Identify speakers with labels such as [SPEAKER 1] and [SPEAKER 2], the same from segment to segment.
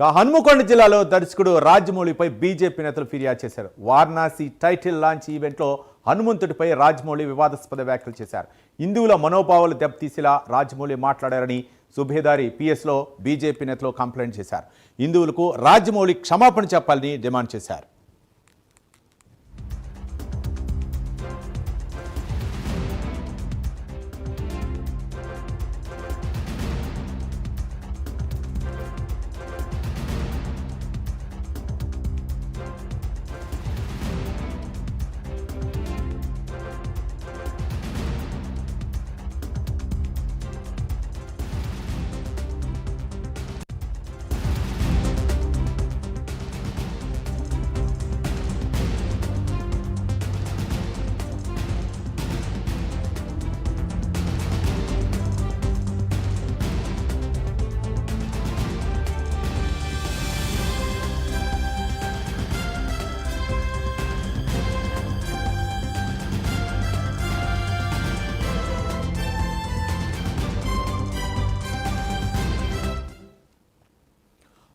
[SPEAKER 1] హనుమకొండ జిల్లాలో దర్శకుడు రాజమౌళిపై బీజేపీ నేతలు ఫిర్యాదు చేశారు. వారణాసి టైటిల్ లాంచ్ ఈవెంట్లో హనుమంతుడిపై రాజమౌళి వివాదాస్పద వ్యాఖ్యలు చేశారు. హిందువుల మనోభావాలు దెబ్బతీసేలా రాజమౌళి మాట్లాడారని సుభేదారి పిఎస్లో బీజేపీ నేతలు కంప్లైంట్ చేశారు. హిందువులకు రాజమౌళి క్షమాపణ చెప్పాలని డిమాండ్ చేశారు.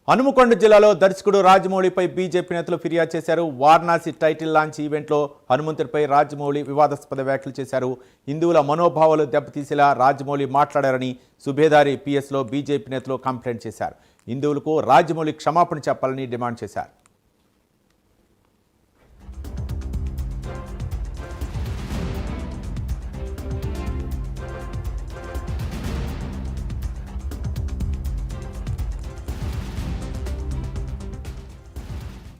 [SPEAKER 1] హనుమకొండ జిల్లాలో దర్శకుడు రాజమౌళిపై బీజేపీ నేతలు ఫిర్యాదు చేశారు. వారణాసి టైటిల్ లాంచ్ ఈవెంట్లో హనుమంతుడిపై రాజమౌళి వివాదాస్పద వ్యాఖ్యలు చేశారు. హిందువుల మనోభావాలు దెబ్బతీసేలా రాజమౌళి మాట్లాడారని సుబేదారి పిఎస్లో బీజేపీ నేతలు కంప్లైంట్ చేశారు. హిందువులకు రాజమౌళి క్షమాపణ చెప్పాలని డిమాండ్ చేశారు.